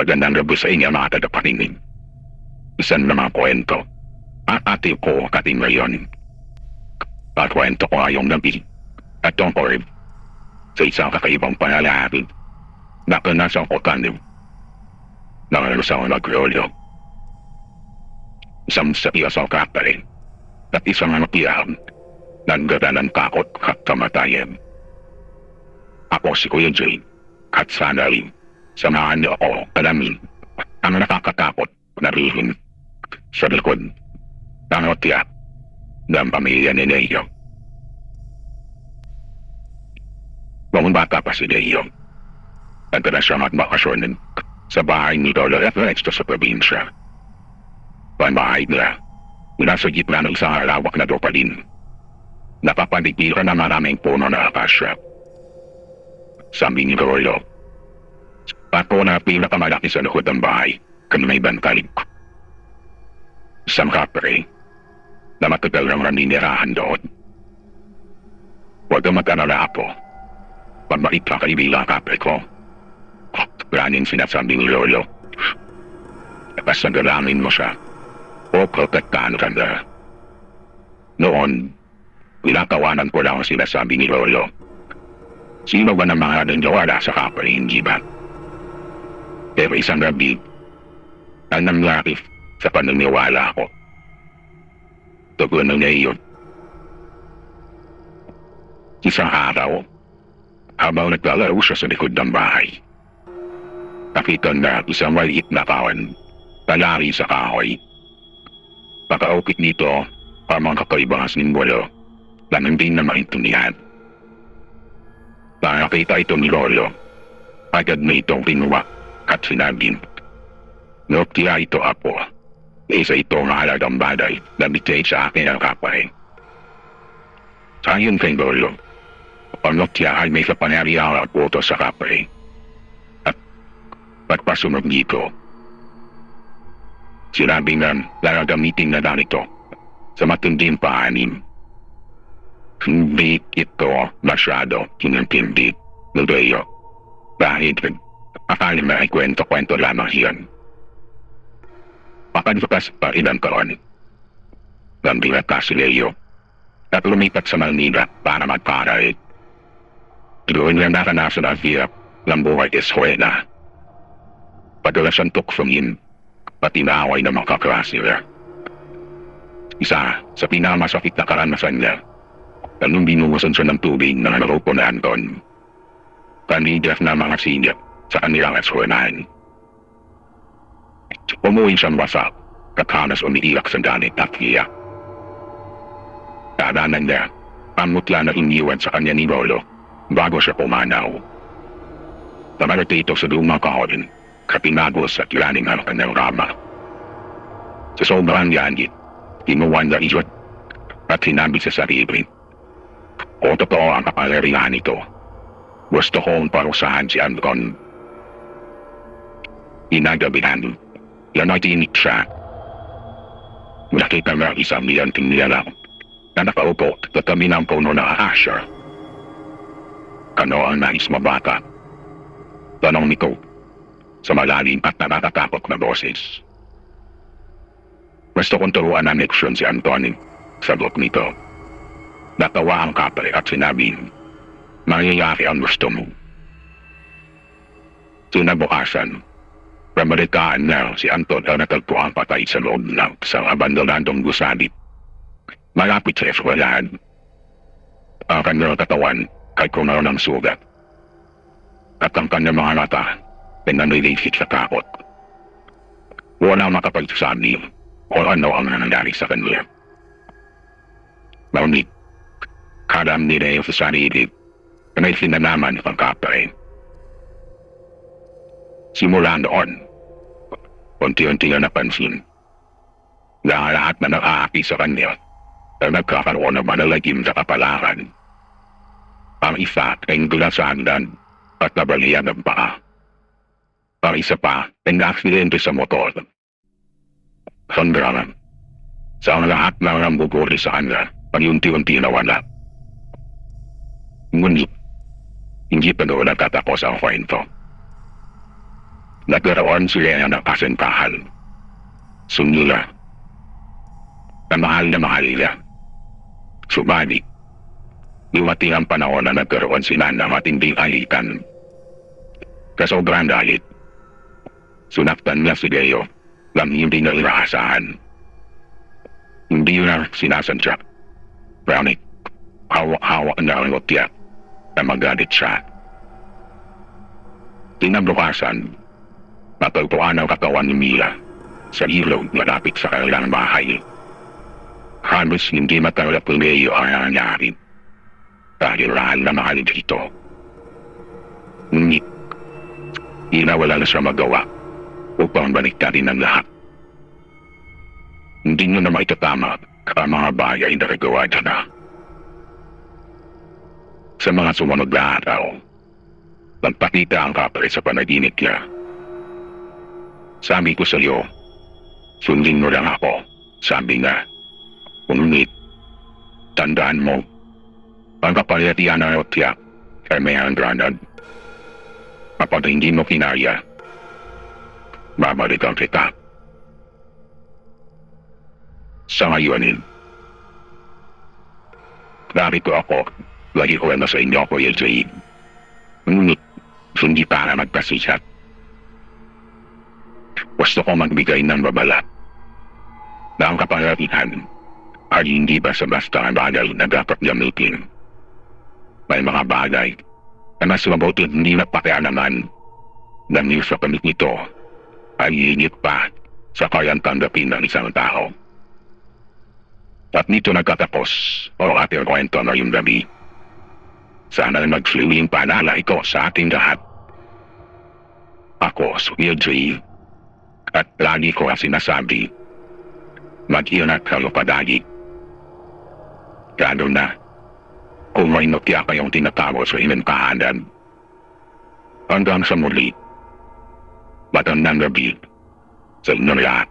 Magandang gabi sa inyo mga tagapakinig. Isang na mga kwento. At ate ko kating ngayon. At kwento ko ngayong gabi. At tungkol sa isang kakaibang panalari na kanasang ko kanim. Nangalusang nagreolyo. Isang sa iyasang kakari at isang anakiyan nanggada ng takot at kamatayan. Ako si Kuya Jay at sana rin samahan niyo ako alamin ang nakakatakot na rihim sa likod ng otya ng pamilya ni Leo. Noong bata pa si Leo, nagdala siya magbakasyon sa bahay ni Lolo Efesto sa probinsya. Ang bahay nila, nasa gitna ng isang lawak na dopalin. Napapandikiran na maraming puno na akasya. Sabi ni Lolo, ako na pinakamalaki sa loob ng bahay, kami may bantalik. Isang kapre, na matagal nang naninirahan doon. Huwag kang mag-alala ako. Pagmait ka kaibigan kapre ko. Raning sinasabi ni Lolo. Basta galamin mo siya. O protektahan ka na. Noon, pinatawanan ko lang ang sinasabi ni Lolo. Sino ba ng mga nandiwala sa kapre hindi ba? Pero isang gabi, ang nangyari sa paniniwala ko. Tugon ng iyon. Isang araw, habang naglalaro siya sa likod ng bahay, nakita na isang maliit na kawan talari sa kahoy. Pakaukit nito para mga kakaibang simbolo na hindi na maintindihan. Nang nakita ito ni Lolo, agad na itong kinuha at sinabi, Noktiya ito apo, isa ito ang halagang bagay na bitay sa akin ang kapay. Sayon kay Lolo, ang noktiya ay may kapangyarihan at boto sa kapay. At pagpasunod dito, sinabi nga gagamitin na ganito sa matinding paanim. Hindi ito masyado kinintindi Leo dahil akala mo ay kwento-kwento lamang iyon. Makalipas pa ilang taon. Nandila ka si Leo at lumipat sa Manila para magparay. Doon niya naranasan ang hirap ng buhay eskwela. Padalas ang tukfungin pati naaway ng mga kaklase niya. Isa sa pinakamasakit na karanasan niya Anong binuwasan siya ng tubig na naropo na Anton. Kandidas na mga sinip sa kanilang eskwelahan. Umuwi siyang wasak katanas umiiyak sa galit at iyak. Kaaranan niya, ang mutla na iniwan sa kanya ni Lolo bago siya pumanaw. Tamarate ito sa lumang kahorin, kapinagos at laning ang kanyang rama. Sa sobrang yanit, kinuwan na iyot at sinabi sa sarili, kung totoo ang kapangyarihan nito, gusto kong parusahan si Anton. Inagabihan, tinik siya. Nakita ang isang miyanting nilalang na nakaupo sa tabi ng puno ng ahasya. Ano ang nais mabata? Tanong nito sa malalim at nakakatakot na boses. Gusto kong turuan ng leksyon si Anton. Sagot nito. Natawa ang kapre at sinabi, Mangyayari ang gusto mo. Sinabukasan, pamalitaan na si Anton ang natagpuan patay sa loob ng isang abandonadong gusalit. Malapit sa eskwelahan. Ang kanyang katawan kay kuno ng sugat. At ang kanyang mga mata ay nanilisit sa takot. Wala makapagsasabi kung ano ang nangyari sa kanila. Ngunit, karam nila yung sa sarili na may sinanaman ng kapre. Simula noon, unti-unti na napansin na lahat na nakaaki sa kanya ay nagkakaroon ng manalagim sa kapalaran. Ang isa ay gulasandan at nabalian ng paa. Ang isa pa ay na-aksidente sa motor. Sandraman, sa lahat ng nambuguri sa kanya ay unti-unti nawala. Ngunit, hindi pa doon natatapos ang kwento. Nagkaroon sila ng kasintahan. Sunila, na mahal na mahal nila. Subalit, dumating ang panahon na nagkaroon sila ng matinding alitan. Kasobrang galit, sunaktan niya si Leo lang hindi na inaasahan. Hindi na sinasadya. Brownie, hawa-hawa na ang tiyak na magalit siya. Tinablukasan, natagpuan ang katawan ni Mila sa ilog malapit sa kanilang bahay. Halos hindi matanggap ni Leo ang nangyari dahil rahal na mahal dito. Ngunit, ina wala na siya magawa upang baliktarin ang lahat. Hindi nyo na maitatama ang mga bagay na nagawa niya na. Sa mga sumunod na araw, nagpakita ang kapre sa panaginip niya. Sabi ko sa iyo, sundin mo lang ako, sabi nga. Ngunit, tandaan mo, ang kapalatian ng tiyak ay may hangganan. Kapag hindi mo kinaya, babalikan kita. Sa ngayon, narito ako, lagi ko na sa inyo, Kuya Jay. Ngunit, hindi para magpasisat. Gusto ko magbigay ng babala na ang kapangyarihan ay hindi basta-basta ang bagay na dapat gamitin. May mga bagay na mas mabuti hindi napakialaman dahil sa kamit nito ay higit pa sa kayang tanggapin ng isang tao. At nito nagtatapos ang ating kwento ngayong gabi. Sana magsiling paalala ito sa ating lahat. Ako, Suya J. At lagi ko ang sinasabi, mag-ingat kayo padagi. Lalo na, kung may notya kayong tinatago sa inyong kahanan. Hanggang sa muli, matandang gabi sa inyo lahat.